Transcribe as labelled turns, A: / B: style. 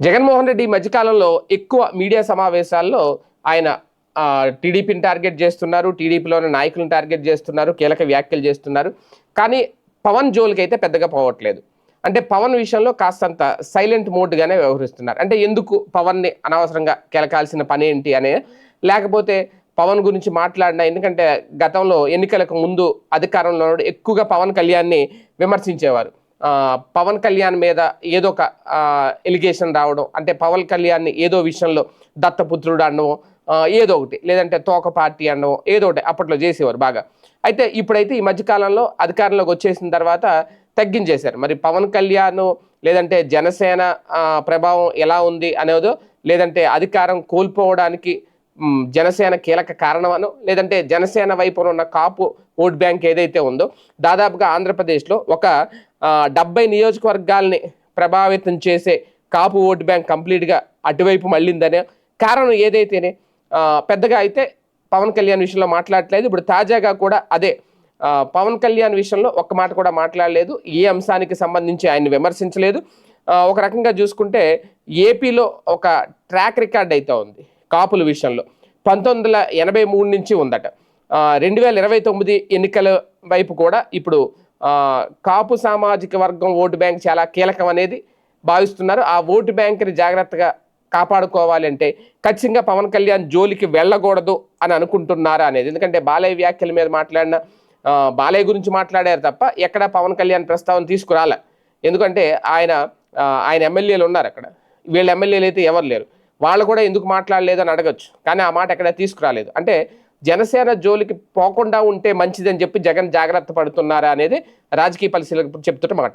A: జగన్మోహన్ రెడ్డి ఈ మధ్యకాలంలో ఎక్కువ మీడియా సమావేశాల్లో ఆయన టీడీపీని టార్గెట్ చేస్తున్నారు టీడీపీలోని నాయకులను టార్గెట్ చేస్తున్నారు కీలక వ్యాఖ్యలు చేస్తున్నారు. కానీ పవన్ జోలికి అయితే పెద్దగా పోవట్లేదు. అంటే పవన్ విషయంలో కాస్తంత సైలెంట్ మోడ్గానే వ్యవహరిస్తున్నారు. అంటే ఎందుకు పవన్ని అనవసరంగా కెలకాల్సిన పని ఏంటి అనే లేకపోతే పవన్ గురించి మాట్లాడిన ఎందుకంటే గతంలో ఎన్నికలకు ముందు అధికారంలో ఎక్కువగా పవన్ కళ్యాణ్ని విమర్శించేవారు. పవన్ కళ్యాణ్ మీద ఏదో ఒక ఎలిగేషన్ రావడం అంటే పవన్ కళ్యాణ్ని ఏదో విషయంలో దత్తపుత్రుడు అనడం ఏదో ఒకటి లేదంటే తోక పార్టీ అనడం ఏదో ఒకటి అప్పట్లో చేసేవారు బాగా. అయితే ఇప్పుడైతే ఈ మధ్యకాలంలో అధికారంలోకి వచ్చేసిన తర్వాత తగ్గించేశారు. మరి పవన్ కళ్యాణ్ లేదంటే జనసేన ప్రభావం ఎలా ఉంది అనేదో లేదంటే అధికారం కోల్పోవడానికి జనసేన కీలక కారణమనో లేదంటే జనసేన వైపున ఉన్న కాపు ఓట్ బ్యాంక్ ఏదైతే ఉందో దాదాపుగా ఆంధ్రప్రదేశ్లో ఒక డెబ్బై నియోజకవర్గాల్ని ప్రభావితం చేసే కాపు ఓటు బ్యాంక్ కంప్లీట్గా అటువైపు మళ్ళిందనే కారణం ఏదైతేనే పెద్దగా అయితే పవన్ కళ్యాణ్ విషయంలో మాట్లాడట్లేదు. ఇప్పుడు తాజాగా కూడా అదే పవన్ కళ్యాణ్ విషయంలో ఒక్క మాట కూడా మాట్లాడలేదు. ఏ అంశానికి సంబంధించి ఆయన విమర్శించలేదు. ఒక రకంగా చూసుకుంటే ఏపీలో ఒక ట్రాక్ రికార్డ్ అయితే ఉంది కాపుల విషయంలో. పంతొమ్మిది వందల ఎనభై మూడు నుంచి ఉందట. రెండు వేల ఇరవై తొమ్మిది ఎన్నికల వైపు కూడా ఇప్పుడు కాపు సామాజిక వర్గం ఓటు బ్యాంక్ చాలా కీలకం అనేది భావిస్తున్నారు. ఆ ఓటు బ్యాంక్ని జాగ్రత్తగా కాపాడుకోవాలి అంటే ఖచ్చితంగా పవన్ కళ్యాణ్ జోలికి వెళ్ళకూడదు అని అనుకుంటున్నారా అనేది. ఎందుకంటే బాలయ్య వ్యాఖ్యల మీద మాట్లాడిన బాలయ్య గురించి మాట్లాడారు తప్ప ఎక్కడ పవన్ కళ్యాణ్ ప్రస్తావన తీసుకురాలే. ఎందుకంటే ఆయన ఆయన ఎమ్మెల్యేలు ఉన్నారు అక్కడ. వీళ్ళ ఎమ్మెల్యేలు అయితే ఎవరు లేరు. వాళ్ళు కూడా ఎందుకు మాట్లాడలేదు అని అడగచ్చు. కానీ ఆ మాట ఎక్కడ తీసుకురాలేదు. అంటే జనసేన జోలికి పోకుండా ఉంటే మంచిదని చెప్పి జగన్ జాగ్రత్త పడుతున్నారా అనేది రాజకీయ పరిశీలకులు చెప్తున్న మాట.